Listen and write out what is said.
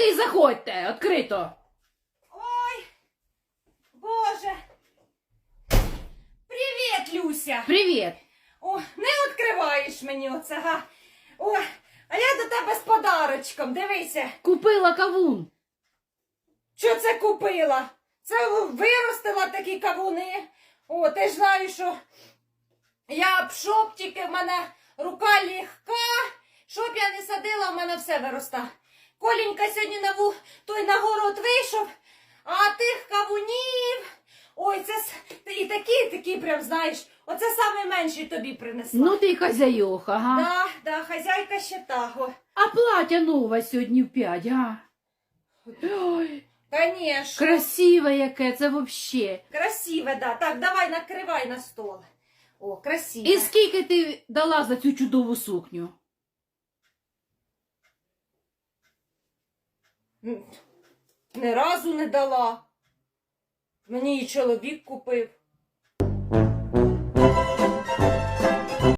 там такий заходьте, відкрито. Ой, Боже. Привіт, Люся. Привіт. О, не відкриваєш мені оце, га? О, а я до тебе з подарочком, дивися. Купила кавун. Що це купила? Це виростила такі кавуни. О, ти ж знаєш, що я щоб тільки в мене рука легка, щоб я не садила, в мене все вироста. Колінька сьогодні на ву, той на город вийшов, а тих кавунів. Ой, це і такі, такі прям знаєш, оце саме менші тобі принесла. Ну ти хазяйоха, га? да, да, хазяйка ще таго. А плаття нове сьогодні в п'ять, га? Ой, Конечно. красиве яке, це вообще. Красиве, да. Так, давай накривай на стол. О, красиве. І скільки ти дала за цю чудову сукню? Ні разу не дала. Мені і чоловік купив.